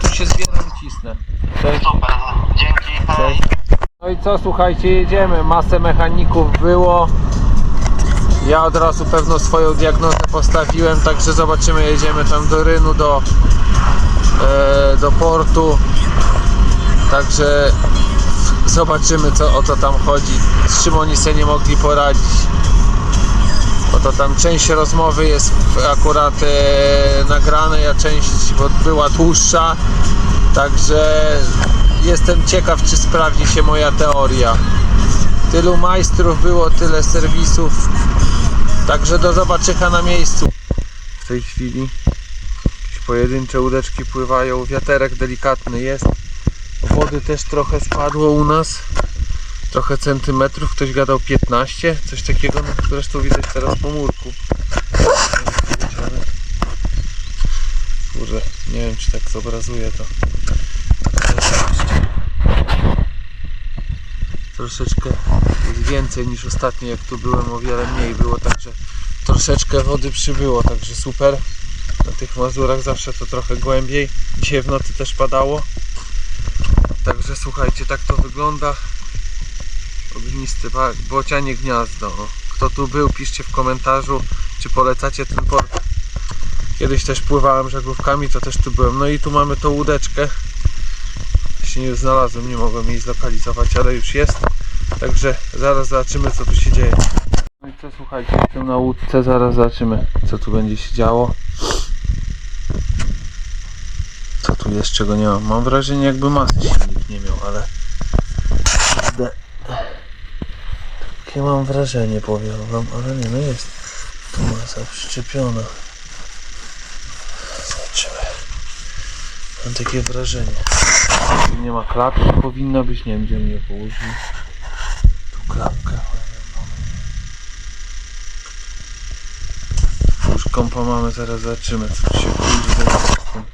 tu się zbieram i cisnę. Cześć. Super, dzięki, hej. Cześć. No i co, słuchajcie, jedziemy. Masę mechaników było. Ja od razu pewną swoją diagnozę postawiłem, także zobaczymy, jedziemy tam do Rynu, do, e, do portu. Także zobaczymy, co o to tam chodzi. Z czym oni sobie nie mogli poradzić. To tam część rozmowy jest akurat e, nagrane, a część była dłuższa. Także jestem ciekaw, czy sprawdzi się moja teoria. Tylu majstrów było, tyle serwisów. Także do zobaczenia na miejscu. W tej chwili jakieś pojedyncze łódeczki pływają, wiaterek delikatny jest. Wody też trochę spadło u nas. Trochę centymetrów, ktoś gadał 15, coś takiego, no, zresztą widać teraz po murku. Kurde, nie wiem czy tak zobrazuje to. Troszeczkę jest więcej niż ostatnio jak tu byłem, o wiele mniej było, także troszeczkę wody przybyło, także super. Na tych Mazurach zawsze to trochę głębiej. Dzisiaj w nocy też padało. Także słuchajcie, tak to wygląda. Ognisty bocianie gniazdo. O. Kto tu był, piszcie w komentarzu, czy polecacie ten port. Kiedyś też pływałem żaglówkami, to też tu byłem. No i tu mamy tą łódeczkę. Właśnie nie znalazłem, nie mogłem jej zlokalizować, ale już jest. Także zaraz zobaczymy co tu się dzieje. No i co słuchajcie, jestem na łódce, zaraz zobaczymy co tu będzie się działo. Co tu jest, czego nie mam? Mam wrażenie jakby masy silnik nie miał, ale... Takie mam wrażenie, powiem wam, ale nie, no jest. Tu masa przyczepiona. Zobaczymy. Mam takie wrażenie. Tu nie ma klapki, powinno być, nie wiem gdzie mnie. Tu klapkę. Już kompa mamy, zaraz zobaczymy co tu się tym.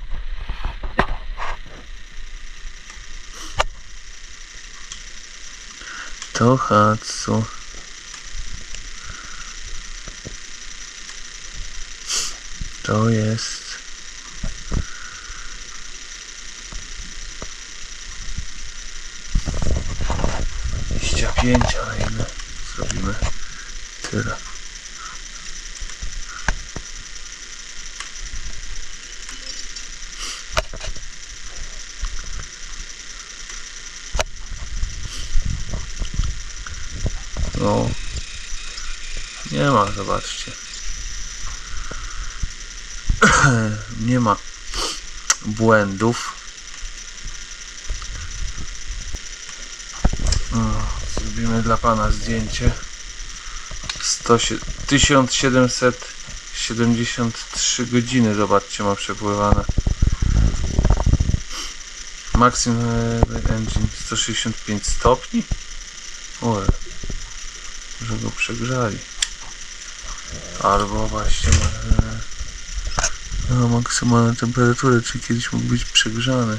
To Hatsu. To jest. Dwadzieścia pięć, ale ile zrobimy? Tyle. No. Nie ma, zobaczcie. Nie ma błędów. Zrobimy dla pana zdjęcie. 100, 1773 godziny, zobaczcie, ma przepływane. Maximum engine 165 stopni. Ore że go przegrzali. Albo właśnie ma, no, maksymalna temperatura, czyli kiedyś mógł być przegrzany.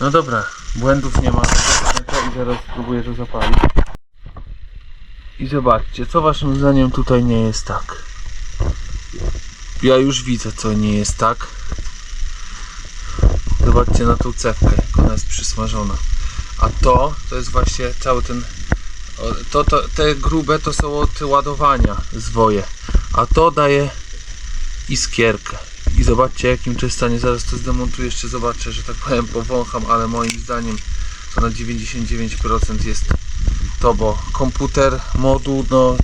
No dobra, błędów nie ma. I zaraz spróbuję to zapalić. I zobaczcie, co waszym zdaniem tutaj nie jest tak? Ja już widzę, co nie jest tak. Zobaczcie na tą cewkę, jak ona jest przysmażona. A to, to jest właśnie cały ten... To, to, te grube to są od ładowania zwoje. A to daje iskierkę. I zobaczcie jakim to jest stanie. Zaraz to zdemontuję, jeszcze zobaczę, że tak powiem powącham, ale moim zdaniem to na 99% jest to, bo komputer, moduł, no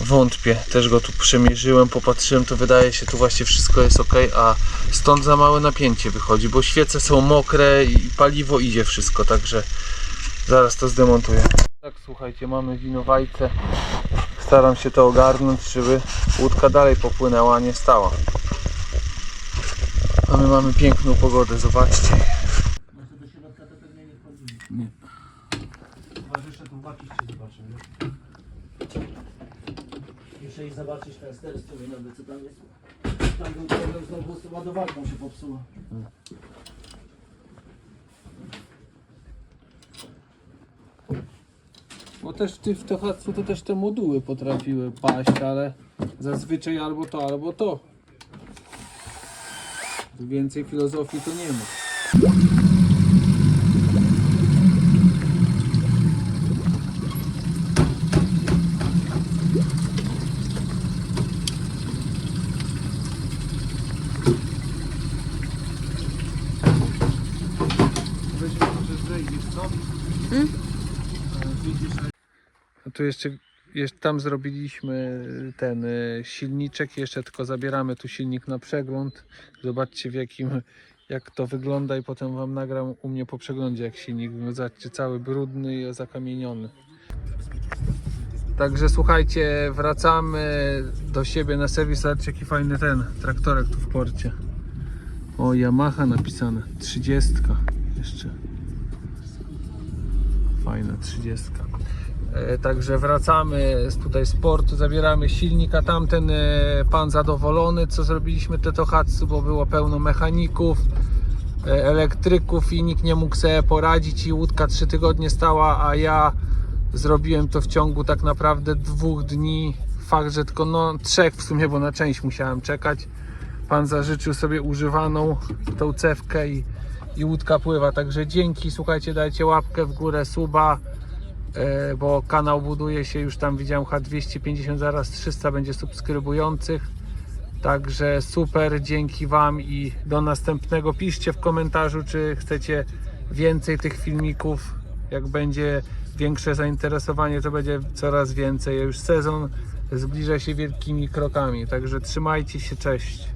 Wątpię, też go tu przemierzyłem, popatrzyłem, to wydaje się, tu właśnie wszystko jest ok, a stąd za małe napięcie wychodzi, bo świece są mokre i paliwo idzie wszystko, także zaraz to zdemontuję. Tak, słuchajcie, mamy winowajce. Staram się to ogarnąć, żeby łódka dalej popłynęła, a nie stała. A my mamy piękną pogodę, zobaczcie. Towarzysze tu bakiście zobaczą, nie? Muszę iść zobaczyć ten ster z tyłu co tam jest. Tam był problem znowu z ładowarką się popsuła. Bo też w, ty- w Tohatsu to też te moduły potrafiły paść, ale zazwyczaj albo to, albo to. Więcej filozofii to nie ma. Weźmy może zejdziesz, co? A tu jeszcze, jeszcze tam zrobiliśmy ten y, silniczek, jeszcze tylko zabieramy tu silnik na przegląd. Zobaczcie w jakim, jak to wygląda i potem wam nagram u mnie po przeglądzie jak silnik. Zobaczcie, cały brudny i zakamieniony. Także słuchajcie, wracamy do siebie na serwis. Zobaczcie jaki fajny ten traktorek tu w porcie. O, Yamaha napisane, 30 jeszcze. Fajna 30. E, Także wracamy z tutaj z portu, zabieramy silnik, a tamten e, pan zadowolony, co zrobiliśmy te Tohatsu, bo było pełno mechaników, e, elektryków i nikt nie mógł sobie poradzić i łódka trzy tygodnie stała, a ja zrobiłem to w ciągu tak naprawdę dwóch dni. Fakt, że tylko no, trzech w sumie, bo na część musiałem czekać. Pan zażyczył sobie używaną tą cewkę i, i łódka pływa. Także dzięki, słuchajcie, dajcie łapkę w górę, suba, bo kanał buduje się, już tam widziałem chyba 250, zaraz 300 będzie subskrybujących. Także super, dzięki Wam i do następnego. Piszcie w komentarzu, czy chcecie więcej tych filmików. Jak będzie większe zainteresowanie, to będzie coraz więcej. Już sezon zbliża się wielkimi krokami. Także trzymajcie się, cześć.